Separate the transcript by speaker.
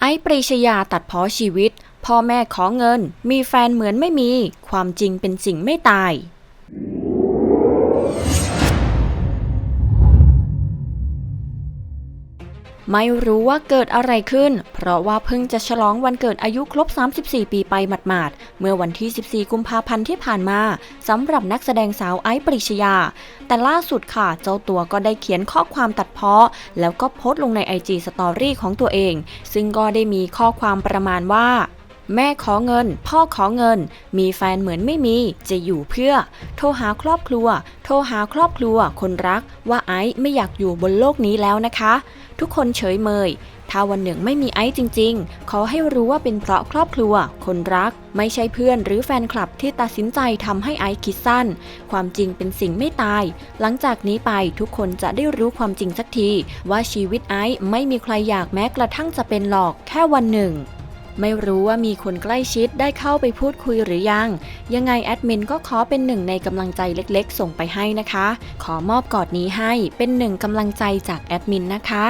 Speaker 1: ไอ้ปรีชยาตัดเพ้อชีวิต พ่อแม่ขอเงิน มีแฟนเหมือนไม่มี ความจริงเป็นสิ่งไม่ตาย ไม่รู้ว่าเกิดอะไรขึ้น เพราะว่าเพิ่งจะฉลองวันเกิดอายุครบ 34 ปีไปหมาดๆ เมื่อวันที่ 14 กุมภาพันธ์ที่ผ่านมาสำหรับนักแสดงสาวไอซ์ปริชยา แต่ล่าสุดค่ะ เจ้าตัวก็ได้เขียนข้อความตัดเพ้อแล้วก็โพสต์ลงใน IG Story ของตัวเอง ซึ่งก็ได้มีข้อความประมาณว่า แม่ขอเงิน พ่อขอเงิน มีแฟนเหมือนไม่มี จะอยู่เพื่อ โทรหาครอบครัว โทรหาครอบครัว คนรัก ว่าไอซ์ไม่อยากอยู่บนโลกนี้แล้วนะคะ ทุกคนเฉยเมย ถ้าวันหนึ่งไม่มีไอซ์จริง ๆ ขอให้รู้ว่าเป็นเพราะครอบครัว คนรัก ไม่ใช่เพื่อนหรือแฟนคลับที่ตัดสินใจทำให้ไอซ์คิดสั้น ความจริงเป็นสิ่งไม่ตาย หลังจากนี้ไปทุกคนจะได้รู้ความจริงสักที ว่าชีวิตไอซ์ไม่มีใครอยากแม้กระทั่งจะเป็นหลอกแค่วันหนึ่ง ไม่รู้ว่ามีคนใกล้ชิดได้เข้าไปพูดคุยหรือยัง ยังไงแอดมินก็ขอเป็นหนึ่งในกำลังใจเล็กๆ ส่งไปให้นะคะ ขอมอบกอดนี้ให้เป็นหนึ่งกำลังใจจากแอดมินนะคะ